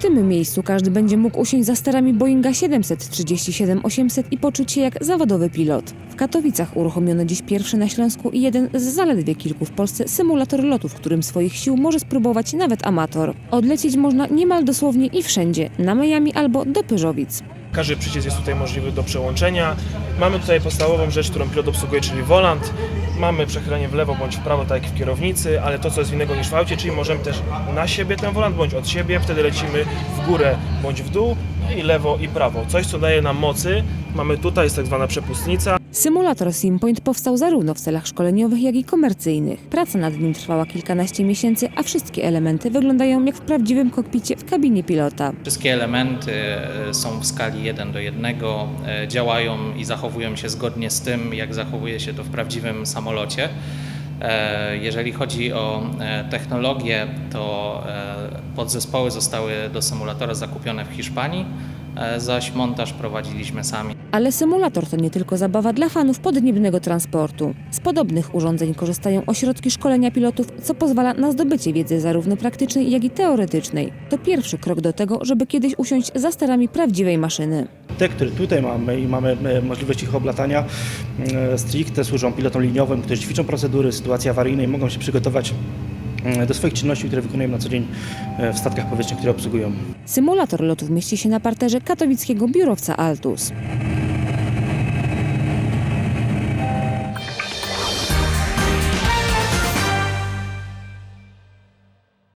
tym miejscu każdy będzie mógł usiąść za sterami Boeinga 737-800 i poczuć się jak zawodowy pilot. W Katowicach uruchomiono dziś pierwszy na Śląsku i jeden z zaledwie kilku w Polsce symulator lotu, w którym swoich sił może spróbować nawet amator. Odlecieć można niemal dosłownie i wszędzie, na Miami albo do Pyżowic. Każdy przycisk jest tutaj możliwy do przełączenia. Mamy tutaj podstawową rzecz, którą pilot obsługuje, czyli volant. Mamy przechylenie w lewo bądź w prawo, tak jak w kierownicy, ale to co jest innego niż w aucie, czyli możemy też na siebie ten volant bądź od siebie, wtedy lecimy w górę bądź w dół i lewo i prawo. Coś co daje nam mocy. Mamy tutaj jest tak zwana przepustnica. Symulator SimPoint powstał zarówno w celach szkoleniowych, jak i komercyjnych. Praca nad nim trwała kilkanaście miesięcy, a wszystkie elementy wyglądają jak w prawdziwym kokpicie w kabinie pilota. Wszystkie elementy e, są w skali 1 do 1, e, działają i zachowują się zgodnie z tym, jak zachowuje się to w prawdziwym samolocie. E, Jeżeli chodzi o technologię, to podzespoły zostały do symulatora zakupione w Hiszpanii, zaś montaż prowadziliśmy sami. Ale symulator to nie tylko zabawa dla fanów podniebnego transportu. Z podobnych urządzeń korzystają ośrodki szkolenia pilotów, co pozwala na zdobycie wiedzy zarówno praktycznej, jak i teoretycznej. To pierwszy krok do tego, żeby kiedyś usiąść za sterami prawdziwej maszyny. Te, które tutaj mamy i mamy e, możliwość ich oblatania, e, stricte służą pilotom liniowym, którzy ćwiczą procedury sytuacji awaryjnej, mogą się przygotować e, do swoich czynności, które wykonują na co dzień e, w statkach powietrznych, które obsługują. Symulator lotów mieści się na parterze katowickiego biurowca Altus.